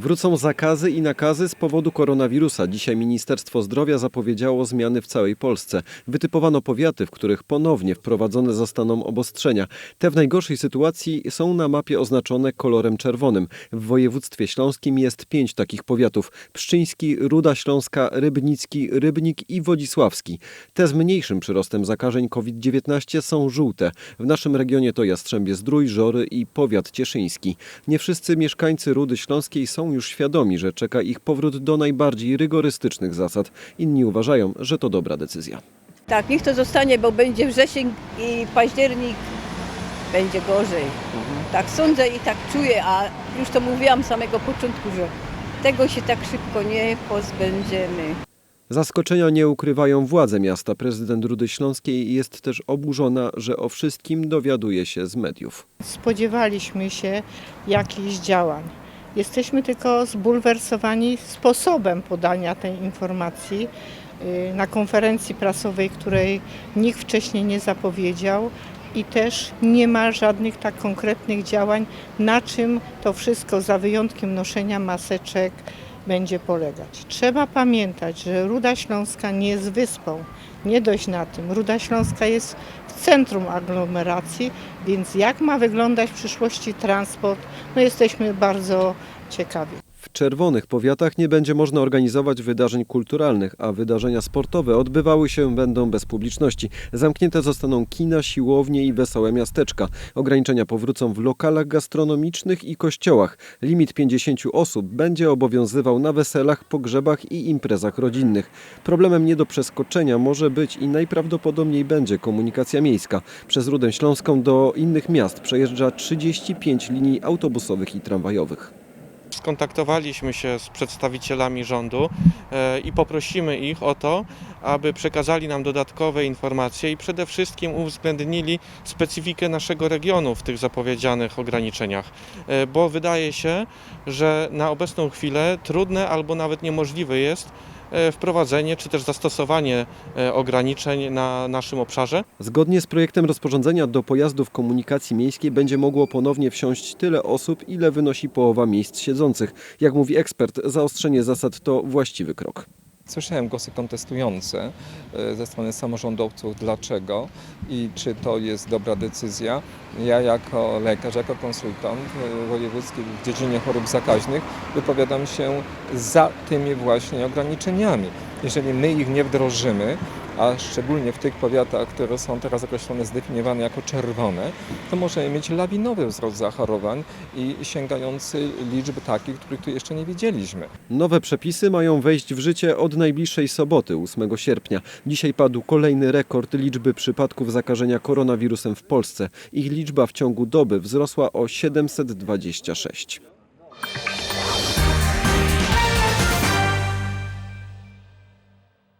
Wrócą zakazy i nakazy z powodu koronawirusa. Dzisiaj Ministerstwo Zdrowia zapowiedziało zmiany w całej Polsce. Wytypowano powiaty, w których ponownie wprowadzone zostaną obostrzenia. Te w najgorszej sytuacji są na mapie oznaczone kolorem czerwonym. W województwie śląskim jest pięć takich powiatów. Pszczyński, Ruda Śląska, Rybnicki, Rybnik i Wodzisławski. Te z mniejszym przyrostem zakażeń COVID-19 są żółte. W naszym regionie to Jastrzębie Zdrój, Żory i powiat cieszyński. Nie wszyscy mieszkańcy Rudy Śląskiej są już świadomi, że czeka ich powrót do najbardziej rygorystycznych zasad. Inni uważają, że to dobra decyzja. Tak, niech to zostanie, bo będzie wrzesień i październik, będzie gorzej. Tak sądzę i tak czuję, a już to mówiłam z samego początku, że tego się tak szybko nie pozbędziemy. Zaskoczenia nie ukrywają władze miasta. Prezydent Rudy Śląskiej jest też oburzona, że o wszystkim dowiaduje się z mediów. spodziewaliśmy się jakichś działań. Jesteśmy tylko zbulwersowani sposobem podania tej informacji yy, na konferencji prasowej, której nikt wcześniej nie zapowiedział i też nie ma żadnych tak konkretnych działań, na czym to wszystko za wyjątkiem noszenia maseczek będzie polegać. Trzeba pamiętać, że Ruda Śląska nie jest wyspą. Nie dość na tym. Ruda Śląska jest w centrum aglomeracji, więc jak ma wyglądać w przyszłości transport, no jesteśmy bardzo ciekawi. W czerwonych powiatach nie będzie można organizować wydarzeń kulturalnych, a wydarzenia sportowe odbywały się będą bez publiczności. Zamknięte zostaną kina, siłownie i wesołe miasteczka. Ograniczenia powrócą w lokalach gastronomicznych i kościołach. Limit 50 osób będzie obowiązywał na weselach, pogrzebach i imprezach rodzinnych. Problemem nie do przeskoczenia może być i najprawdopodobniej będzie komunikacja miejska. Przez Rudę Śląską do innych miast przejeżdża 35 linii autobusowych i tramwajowych. Skontaktowaliśmy się z przedstawicielami rządu e, i poprosimy ich o to, aby przekazali nam dodatkowe informacje i przede wszystkim uwzględnili specyfikę naszego regionu w tych zapowiedzianych ograniczeniach, E, bo wydaje się, że na obecną chwilę trudne albo nawet niemożliwe jest wprowadzenie czy też zastosowanie e, ograniczeń na naszym obszarze. Zgodnie z projektem rozporządzenia do pojazdów komunikacji miejskiej będzie mogło ponownie wsiąść tyle osób, ile wynosi połowa miejsc siedzących. Jak mówi ekspert, zaostrzenie zasad to właściwy krok. Słyszałem głosy kontestujące e, ze strony samorządowców, dlaczego i czy to jest dobra decyzja. Ja jako lekarz, jako konsultant e, wojewódzki w dziedzinie chorób zakaźnych wypowiadam się za tymi właśnie ograniczeniami. Jeżeli my ich nie wdrożymy, a szczególnie w tych powiatach, które są teraz określone, zdefiniowane jako czerwone, to możemy mieć lawinowy wzrost zachorowań i sięgający liczb takich, których tu jeszcze nie widzieliśmy. Nowe przepisy mają wejść w życie od najbliższej soboty, 8 sierpnia. Dzisiaj padł kolejny rekord liczby przypadków zakażenia koronawirusem w Polsce. Ich liczba w ciągu doby wzrosła o 726.